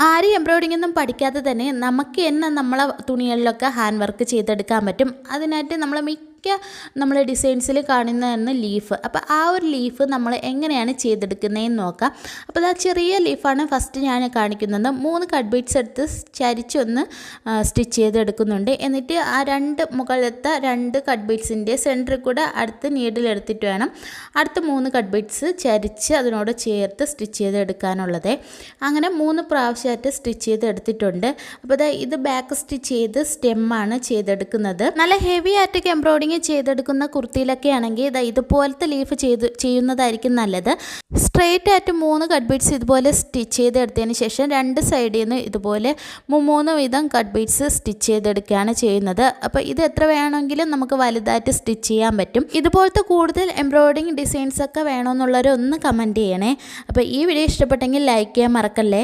ആരും എംബ്രോയിഡിംഗ് ഒന്നും പഠിക്കാതെ തന്നെ നമുക്ക് തന്നെ നമ്മളെ തുണികളിലൊക്കെ ഹാൻഡ് വർക്ക് ചെയ്തെടുക്കാൻ പറ്റും. അതിനായിട്ട് നമ്മൾ മിക്ക നമ്മൾ ഡിസൈൻസിൽ കാണുന്നതാണ് ലീഫ് അപ്പോൾ ആ ഒരു ലീഫ് നമ്മൾ എങ്ങനെയാണ് ചെയ്തെടുക്കുന്നതെന്ന് നോക്കാം. അപ്പോൾ ആ ചെറിയ ലീഫാണ് ഫസ്റ്റ് ഞാൻ കാണിക്കുന്നത്. മൂന്ന് കട്ട് ബീറ്റ്സ് എടുത്ത് ചരിച്ചൊന്ന് സ്റ്റിച്ച് ചെയ്തെടുക്കുന്നുണ്ട്. എന്നിട്ട് ആ രണ്ട് മുകളിലത്തെ രണ്ട് കട്ട് ബീറ്റ്സിന്റെ സെന്ററിൽ കൂടെ അടുത്ത് നീഡിലെടുത്തിട്ട് വേണം. അടുത്ത മൂന്ന് കട്ട് ബീറ്റ്സ് ചരിച്ച് അതിനോട് ചേർത്ത് സ്റ്റിച്ച് ചെയ്തെടുക്കാനുള്ളത്. അങ്ങനെ മൂന്ന് പ്രാവശ്യമായിട്ട് സ്റ്റിച്ച് ചെയ്തെടുത്തിട്ടുണ്ട്. അപ്പോൾ ഇത് ബാക്ക് സ്റ്റിച്ച് ചെയ്ത് സ്റ്റെമ്മാണ് ചെയ്തെടുക്കുന്നത്. നല്ല ഹെവി ആയിട്ടൊക്കെ എംബ്രോയിഡിങ് ചെയ്തെടുക്കുന്ന കുർത്തിയിലൊക്കെ ആണെങ്കിൽ ഇതാ ഇതുപോലത്തെ ലീഫ് ചെയ്ത് ചെയ്യുന്നതായിരിക്കും നല്ലത്. സ്ട്രെയിറ്റ് ആയിട്ട് മൂന്ന് കട്ട് ബീഡ്സ് ഇതുപോലെ സ്റ്റിച്ച് ചെയ്തെടുത്തതിന് ശേഷം രണ്ട് സൈഡിൽ നിന്ന് ഇതുപോലെ മൂന്ന് വീതം കട്ട് ബീഡ്സ് സ്റ്റിച്ച് ചെയ്തെടുക്കുകയാണ് ചെയ്യുന്നത്. അപ്പോൾ ഇത് എത്ര വേണമെങ്കിലും നമുക്ക് വലുതായിട്ട് സ്റ്റിച്ച് ചെയ്യാൻ പറ്റും. ഇതുപോലത്തെ കൂടുതൽ എംബ്രോയിഡിങ് ഡിസൈൻസ് ഒക്കെ വേണമെന്നുള്ളവർ കമന്റ് ചെയ്യണേ. അപ്പോൾ ഈ വീഡിയോ ഇഷ്ടപ്പെട്ടെങ്കിൽ ലൈക്ക് ചെയ്യാൻ മറക്കല്ലേ?